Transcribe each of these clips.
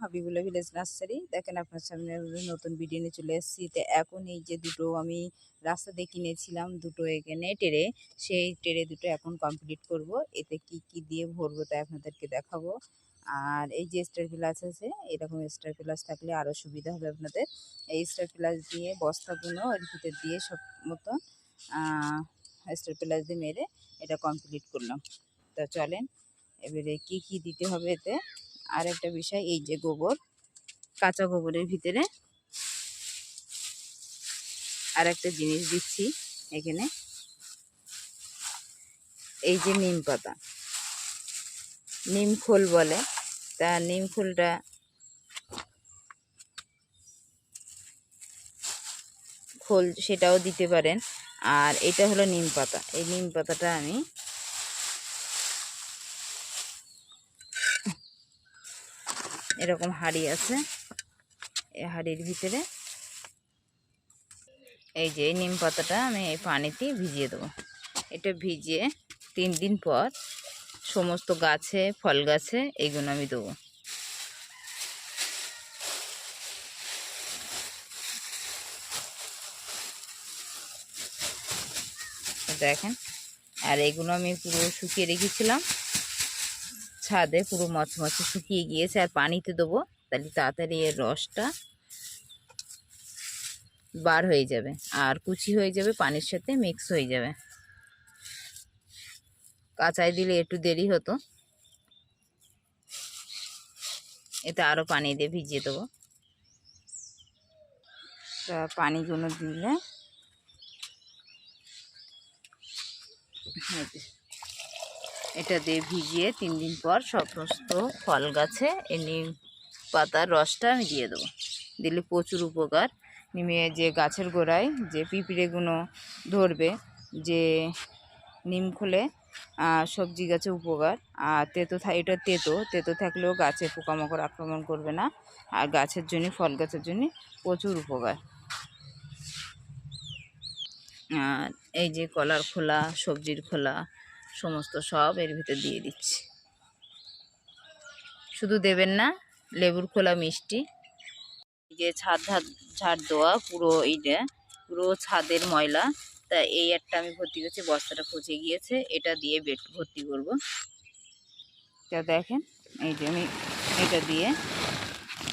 Habibullah village nursery. দেখেন আপনার সামনে নতুন ভিডিও নিয়ে চলে এসেছি। তো এখন এই যে দুটো আমি রাস্তা দিয়ে কিনেছিলাম দুটো এখানে টেরে, সেই টেরে দুটো এখন কমপ্লিট করব। এতে কি কি দিয়ে ভরবো তাই আপনাদেরকে দেখাবো। আর এই যে স্টার প্লাস আছে, এরকম স্টার প্লাস থাকলে আরও সুবিধা হবে আপনাদের। এই স্টার প্লাস দিয়ে বস্তাগুলো এর ভিতর দিয়ে সব মতো স্টার প্লাস দিয়ে মেরে এটা কমপ্লিট করলাম। তো চলেন, এবারে কি কি দিতে হবে এতে? আর একটা বিষয়, এই যে গোবর, কাঁচা গোবরের ভিতরে আর একটা জিনিস দিচ্ছি এখানে। এই যে নিম পাতা, নিম খোল বলে। তা নিম খোলটা খোল সেটাও দিতে পারেন। আর এটা হলো নিম পাতা। এই নিম পাতাটা আমি এরকম হাড়ি আছে। এই হাড়ির ভিতরে এই যে এই নিম পাতাটা আমি এই পানিতে ভিজিয়ে দেবো। এটা ভিজিয়ে তিন দিন পর সমস্ত গাছে, ফল গাছে এইগুলো আমি দেবো। দেখেন, আর এগুলো আমি পুরো শুকিয়ে রেখেছিলাম। ছাদে পুরো মচমচে শুকিয়ে গিয়েছে, আর পানিতে দেবো। তাহলে তাড়াতাড়ি এর রসটা বার হয়ে যাবে, আর কুচি হয়ে যাবে, পানির সাথে মিক্স হয়ে যাবে। কাঁচায় দিলে একটু দেরি হতো। এতে আরও পানি দিয়ে ভিজিয়ে দেবো। তা পানিগুলো দিলে এটা দিয়ে ভিজিয়ে তিন দিন পর সমস্ত ফল গাছে এই নিম পাতার রসটা আমি দিয়ে দেবো। দিলে প্রচুর উপকার। নিমে যে গাছের গোড়ায় যে পিঁপড়েগুলো ধরবে, যে নিম খুলে সবজি গাছে উপকার। আর তেতো এটা তেতো তেতো থাকলেও গাছে পোকামাকড় আক্রমণ করবে না। আর গাছের জন্য, ফল গাছের জন্য প্রচুর উপকার। আর এই যে কলার খোলা, সবজির খোলা সমস্ত সব এর ভিতর দিয়ে দিচ্ছি। শুধু দেবেন না, লেবুর খোলা মিষ্টি যে ছাদ ধাত ঝাড় দেওয়া পুরো এইটা, পুরো ছাদের ময়লা। তা এই একটা আমি ভর্তি করছি, বস্তাটা পচে গিয়েছে, এটা দিয়ে বেড ভর্তি করব। তা দেখেন, এই যে আমি এটা দিয়ে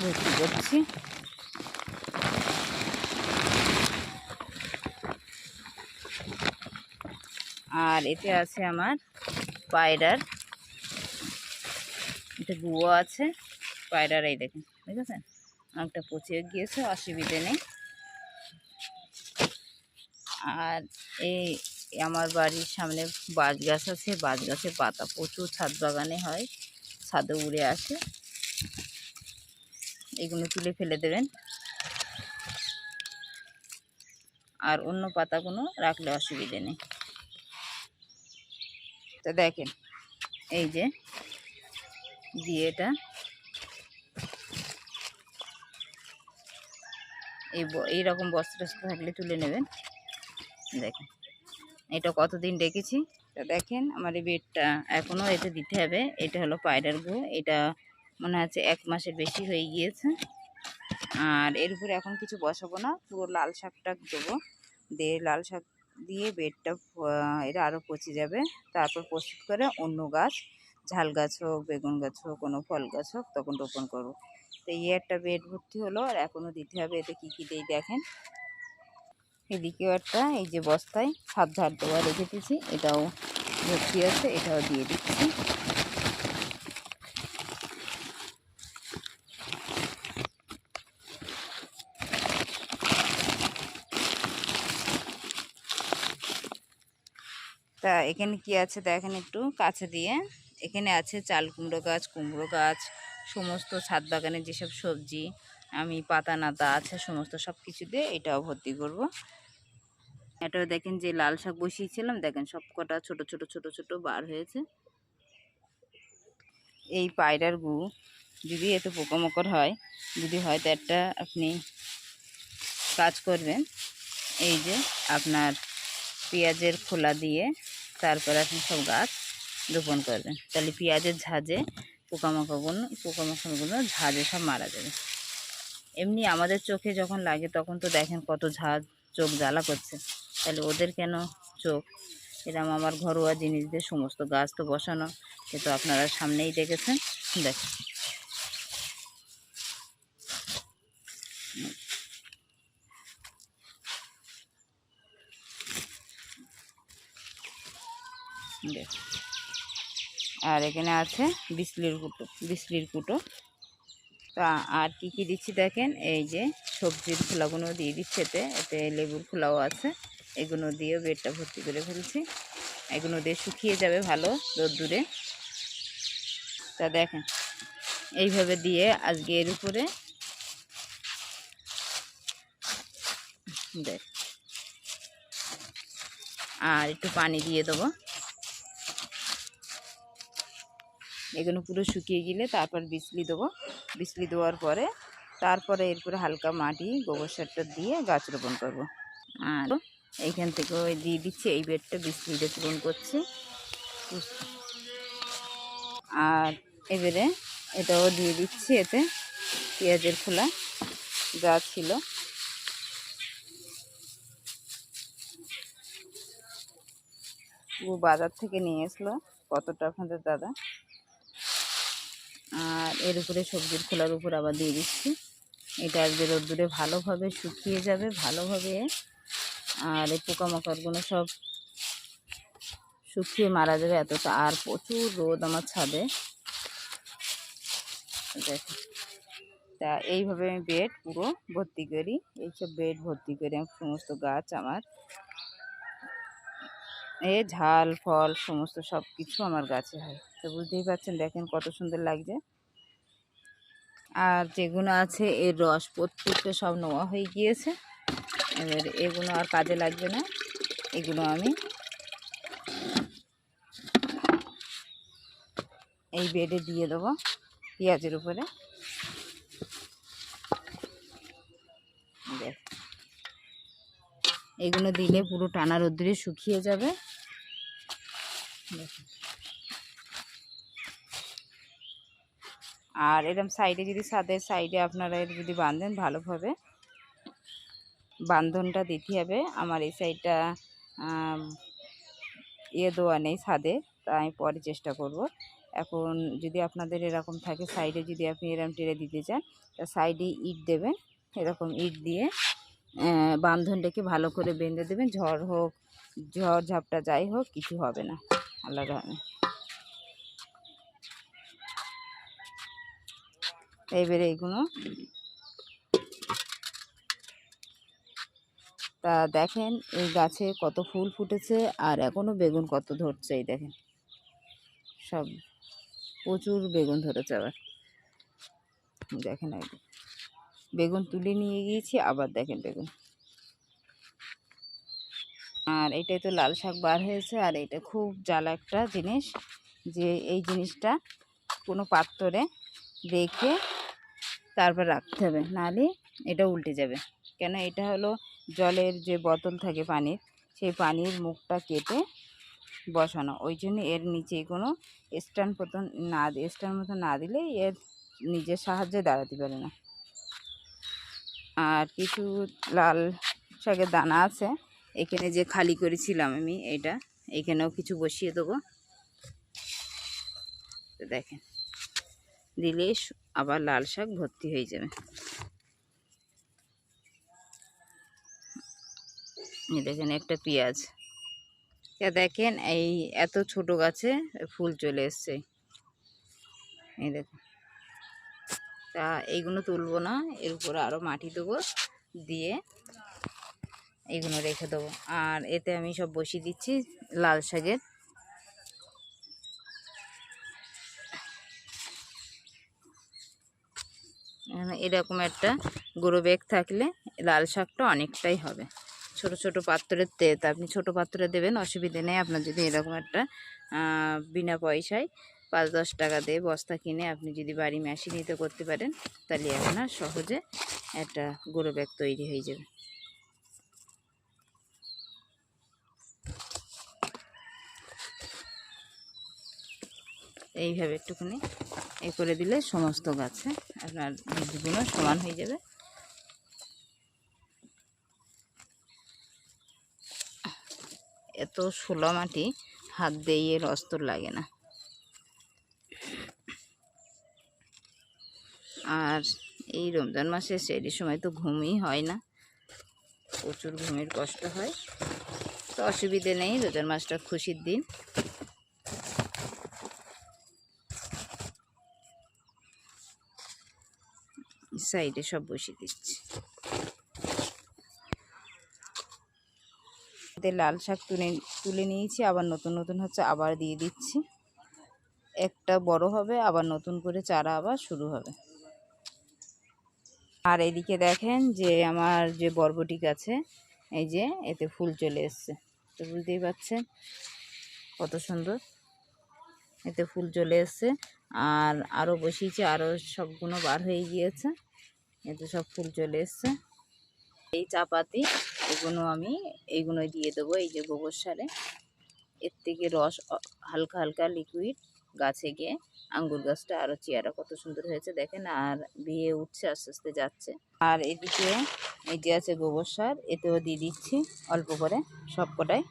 ভর্তি করছি। আর এতে আছে আমার পায়রার এটা গুঁয়ো আছে। পায়রার এই দেখেন আছে অনেকটা পচে গিয়েছে, অসুবিধে নেই। আর এই আমার বাড়ির সামনে বাজ গাছ আছে বাজ গাছের পাতা প্রচুর, ছাদ বাগানে হয়, ছাদে উড়ে আসে। এগুলো তুলে ফেলে দেবেন। আর অন্য পাতাগুলো রাখলে অসুবিধে নেই। তো দেখেন, এই যে, দিয়ে এটা এই এইরকম বস্ত্র থাকলে তুলে নেবেন। দেখেন, এটা কতদিন ডেকেছি? তা দেখেন, আমার এই বেডটা এখনও এটা দিতে হবে। এটা হলো পায়রার গু এটা মনে হচ্ছে এক মাসের বেশি হয়ে গিয়েছে। আর এর উপরে এখন কিছু বসাবো না, পুরো লাল শাকটা দেবো। দিয়ে লাল শাক দিয়ে বেডটা এটা আরও পচে যাবে। তারপর প্রস্তুত করে অন্য গাছ, ঝাল গাছ হোক, বেগুন গাছ হোক, কোনো ফল গাছ হোক, তখন রোপণ করব। তো এই একটা বেড ভর্তি হলো, আর এখনও দিতে হবে এতে কী কী দিয়ে দেখেন। এদিকেও একটা, এই যে বস্তায় সাত ঝাড় দেওয়া রেখে দিয়েছি, এটাও ভর্তি আছে, এটাও দিয়ে দিচ্ছি। তা এখানে কি আছে দেখেন একটু কাছে দিয়ে। এখানে আছে চাল কুমড়ো গাছ কুমড়ো গাছ, সমস্ত ছাদ বাগানের যেসব সবজি, আমি পাতা, নাতা আছে, সমস্ত সব কিছু দিয়ে এটাও ভর্তি করব। এটাও দেখেন যে লাল শাক বসিয়েছিলাম, দেখেন সব কটা ছোটো ছোটো ছোটো ছোটো বার হয়েছে। এই পায়রার গু, যদি এত পোকামাকড় হয়, যদি হয়তো একটা আপনি কাজ করবেন। এই যে আপনার পেঁয়াজের খোলা দিয়ে তারপর আপনি সব গাছ রোপণ করবেন। তাহলে পেঁয়াজের ঝাঁজে পোকামাকড়গুলো পোকামাকড়গুলো ঝাঁজে সব মারা যাবে। এমনি আমাদের চোখে যখন লাগে তখন তো দেখেন কত ঝাঁজ, চোখ জ্বালা করছে। তাহলে ওদের কেন চোখ? এরকম আমার ঘরোয়া জিনিস দিয়ে সমস্ত গাছ তো বসানো। সে তো আপনারা সামনেই দেখেছেন। দেখেন। দেখ আর এখানে আছে বিসলির কুটো বিসলির কুটো। তা আর কি কি দিচ্ছি দেখেন? এই যে সবজির খোলাগুলো দিয়ে দিচ্ছি এতে। এতে লেবুর খোলাও আছে। এগুলো দিয়ে বেডটা ভর্তি করে ফেলছি। এগুলো দিয়ে শুকিয়ে যাবে ভালো রোদ্দুরে। তা দেখেন, এইভাবে দিয়ে আজকে এর উপরে দেখ। আর একটু পানি দিয়ে দেবো। এগুলো পুরো শুকিয়ে গেলে তারপর বিজলি দেবো। বিজলি দেওয়ার পরে তারপরে এরপরে হালকা মাটি, গোবর সারটা দিয়ে গাছ রোপণ করব। আর এইখান থেকে ওই দিয়ে দিচ্ছি, এই বেডটা বিজলিতে পূরণ করছি। আর এবারে এটাও দিয়ে দিচ্ছি এতে, পেঁয়াজের খোলা যা ছিল। বাজার থেকে নিয়ে এসলো কতটা আপনাদের দাদা? আর এর উপরে সবজির খোলার উপর আবার দিয়ে দিচ্ছি। এটা আজকে রোদ্দুরে ভালোভাবে শুকিয়ে যাবে, ভালোভাবে। আর এই পোকামাকড়গুলো সব শুকিয়ে মারা যাবে এতটা। আর প্রচুর রোদ আমার ছাদে। দেখো। তা এইভাবে আমি বেড পুরো ভর্তি করি। এইসব বেড ভর্তি করি সমস্ত গাছ আমার এ ঝাল, ফল, সমস্ত সব কিছু আমার গাছে হয়। তো বুঝতেই পারছেন, দেখেন কত সুন্দর লাগছে। আর যেগুলো আছে, এর রস প্রত্যেকটা সব নোয়া হয়ে গিয়েছে। এবার এগুলো আর কাজে লাগবে না। এগুলো আমি এই বেডে দিয়ে দেবো পেঁয়াজের উপরে। এগুলো দিলে পুরো টানা রোদ্দুরে শুকিয়ে যাবে। আর এরকম সাইডে যদি ছাদের সাইডে আপনারা এর যদি বাঁধেন ভালোভাবে বান্ধনটা দিতে হবে। আমার এই সাইডটা ইয়ে দেওয়া নেই ছাদে, তা আমি পরে চেষ্টা করব। এখন যদি আপনাদের এরকম থাকে সাইডে যদি আপনি এরকম টেরে দিতে চান, তা সাইডে ইট দেবেন, এরকম ইট দিয়ে বান্ধনটাকে ভালো করে বেঁধে দেবেন। ঝড় হোক, ঝড় ঝাপটা যাই হোক, কিছু হবে না। আল্লাহ রহমে এবারে এইগুলো। তা দেখেন এই গাছে কত ফুল ফুটেছে আর এখনও বেগুন কত ধরছে, এই দেখেন। সব প্রচুর বেগুন ধরেছে আবার। দেখেন। বেগুন তুলে নিয়ে গিয়েছি, আবার দেখেন বেগুন। আর এটাই তো লাল শাক বার হয়েছে। আর এটা খুব জ্বালা একটা জিনিস যে এই জিনিসটা কোনো পাত্রে রেখে তারপর রাখতে হবে। নাহলে এটা উল্টে যাবে। কেন এটা হলো জলের যে বোতল থাকে পানির, সেই পানির মুখটা কেটে বসানো। ওই জন্য এর নিচে কোনো স্ট্যান্ড মতন না, স্ট্যান্ড মতন না দিলে এর নিজের সাহায্যে দাঁড়াতে পারে না। আর কিছু লাল শাকের দানা আছে। এখানে যে খালি করেছিলাম আমি এটা, এখানেও কিছু বসিয়ে দেবো। দেখেন, দিলে আবার লাল শাক ভর্তি হয়ে যাবে। দেখেন একটা পেঁয়াজ। দেখেন এই এত ছোট গাছে ফুল চলে এসছে। এই দেখেন। তা এইগুলো তুলবো না, এর উপরে আরও মাটি দেবো, দিয়ে এইগুলো রেখে দেবো। আর এতে আমি সব বসিয়ে দিচ্ছি লাল শাকের। এরকম একটা গুঁড়ো ব্যাগ থাকলে লাল শাকটা অনেকটাই হবে। ছোট ছোট পাত্রের তেত আপনি ছোট পাত্রে দেবেন, অসুবিধে নেই। আপনার যদি এরকম একটা বিনা পয়সায় পাঁচ দশ টাকা দিয়ে বস্তা কিনে আপনি যদি বাড়ি মেশিনিতে করতে পারেন, তাহলে আপনার সহজে একটা গুঁড়ো ব্যাগ তৈরি হয়ে যাবে। এইভাবে একটুখানি এ করে দিলে সমস্ত গাছে আপনার বীজগুলো সমান হয়ে যাবে। এত শোলা মাটি হাত দিয়ে রস তো লাগে না। আর এই রমজান মাসে সেই সময় তো ঘুমই হয় না, প্রচুর ঘুমের কষ্ট হয়। তো অসুবিধে নেই, রোজার মাসটা খুশির দিন। সাইডে সব বসিয়ে দিচ্ছি। লাল শাক তুলে তুলে নিয়েছি, আবার নতুন নতুন হচ্ছে আবার দিয়ে দিচ্ছি। একটা বড় হবে, আবার নতুন করে চারা আবার শুরু হবে। আর এদিকে দেখেন যে আমার যে বরবটি গাছে এই যে এতে ফুল চলে এসছে। তো বুঝতেই পারছেন কত সুন্দর। এতে ফুল চলে এসছে, আর আরও বসিয়েছি আরও সবগুলো বার হয়ে গিয়েছে। এতে সব ফুল চলে এসছে। এই চাপাতি এগুলো আমি এইগুলো দিয়ে দেবো এই যে গোবর সারে। এর থেকে রস হালকা হালকা লিকুইড গাছে গিয়ে আঙ্গুর গাছটা আরও চেয়ারা কত সুন্দর হয়েছে দেখেন, আর বিয়ে উঠছে, আস্তে আস্তে যাচ্ছে। আর এদিকে, এই যে আছে গোবর সার, এতেও দিয়ে দিচ্ছি অল্প করে সব কটাই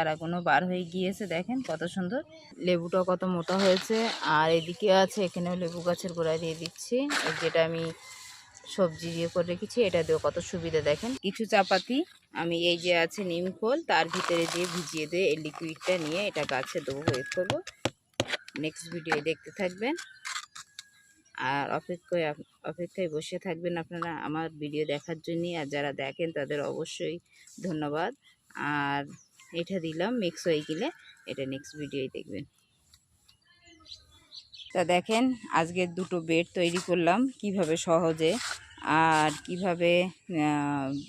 চারাগুলো বার হয়ে গিয়েছে, দেখেন কত সুন্দর। লেবুটা কত মোটা হয়েছে, আর এদিকে আছে, এখানেও লেবু গাছের গোড়ায় দিয়ে দিচ্ছি। যেটা আমি সবজি দিয়ে করে রেখেছি, এটা দিয়েও কত সুবিধা, দেখেন। কিছু চাপাতি, আমি এই যে আছে নিম খোল, তার ভিতরে দিয়ে ভিজিয়ে দিয়ে এই লিকুইডটা নিয়ে এটা গাছে দেবো ওয়েট করব। নেক্সট ভিডিও দেখতে থাকবেন। আর অপেক্ষায় অপেক্ষায় বসে থাকবেন আপনারা আমার ভিডিও দেখার জন্য আর যারা দেখেন তাদের অবশ্যই ধন্যবাদ। আর এটা দিলাম মিক্স হয়ে গেলে এটা নেক্সট ভিডিওই দেখবেন। তা দেখেন, আজকে দুটো বেড তৈরি করলাম, কীভাবে সহজে আর কীভাবে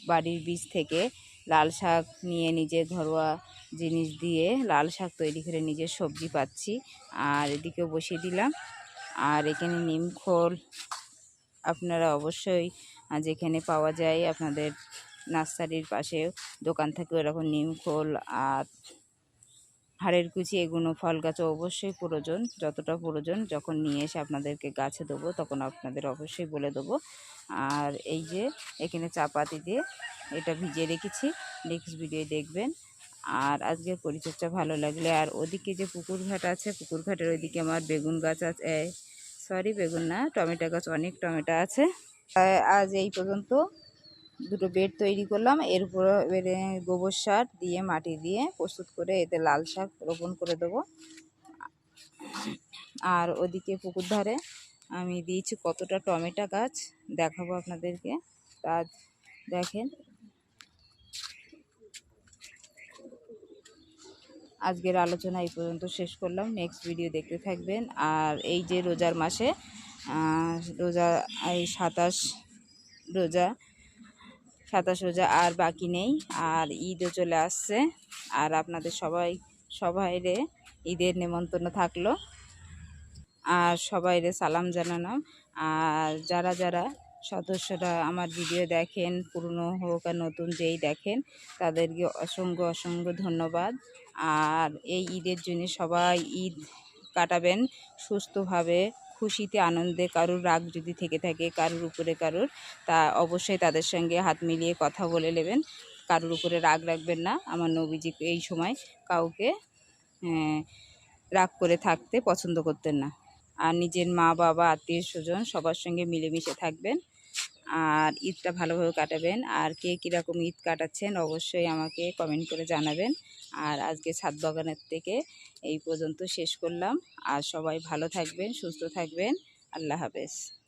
বাড়ির বীজ থেকে লাল শাক নিয়ে নিজে ঘরোয়া জিনিস দিয়ে লাল শাক তৈরি করে নিজের সবজি পাচ্ছি। আর এদিকেও বসিয়ে দিলাম। আর এখানে নিমখোল আপনারা অবশ্যই যেখানে পাওয়া যায় আপনাদের নার্সারির পাশে, দোকান থাকে এরকম নিমখোল আর হাড়ের কুচি এগুলো ফল গাছে অবশ্যই প্রয়োজন। যতটা প্রয়োজন, যখন নিয়ে এসে আপনাদেরকে গাছে দেবো, তখন আপনাদের অবশ্যই বলে দেবো। আর এই যে, এখানে চাপাতি দিয়ে এটা ভিজিয়ে রেখেছি। নেক্সট ভিডিও দেখবেন। আর আজকের পরিচর্যা ভালো লাগলে, আর ওদিকে যে পুকুর ঘাট আছে, পুকুর ঘাটের ওইদিকে আমার বেগুন গাছ আছে। সরি বেগুন না, টমেটো গাছ, অনেক টমেটো আছে। আজ এই পর্যন্ত। দুটো বেড তৈরি করলাম। এর উপর গোবর সার দিয়ে, মাটি দিয়ে প্রস্তুত করে এতে লাল শাক রোপণ করে দেবো। আর ওদিকে পুকুর ধারে আমি দিয়েছি কতটা টমেটো গাছ, দেখাবো আপনাদেরকে। তা দেখেন। আজকের আলোচনা এই পর্যন্ত শেষ করলাম। নেক্সট ভিডিও দেখতে থাকবেন। আর এই যে রোজার মাসে রোজা, এই সাতাশ রোজা সাতাশ রোজা আর বাকি নেই। আর ঈদও চলে আসছে। আর আপনাদের সবাই, সবাইরে ঈদের নেমন্তন্ন থাকল। আর সবাইরে সালাম জানানো আর যারা যারা সদস্যরা আমার ভিডিও দেখেন, পুরনো হোক আর নতুন যেই দেখেন, তাদেরকে অসংখ্য অসংখ্য ধন্যবাদ। আর এই ঈদের জন্য সবাই ঈদ কাটাবেন সুস্থভাবে। খুশিতে, আনন্দে, কারুর রাগ যদি থেকে থাকে, কারুর উপরে কারুর, তা অবশ্যই তাদের সঙ্গে হাত মিলিয়ে কথা বলে নেবেন। কারুর উপরে রাগ রাখবেন না। আমার নবীজি এই সময় কাউকে রাগ করে থাকতে পছন্দ করতেন না। আর নিজের মা, বাবা, আত্মীয়, স্বজন সবার সঙ্গে মিলেমিশে থাকবেন। আর ঈদটা ভালোভাবে কাটাবেন। আর কে কীরকম ঈদ কাটাচ্ছেন অবশ্যই আমাকে কমেন্ট করে জানাবেন। আর আজকে ছাদ বাগানের থেকে এই পর্যন্ত শেষ করলাম। আর সবাই ভালো থাকবেন, সুস্থ থাকবেন। আল্লাহ হাফেজ।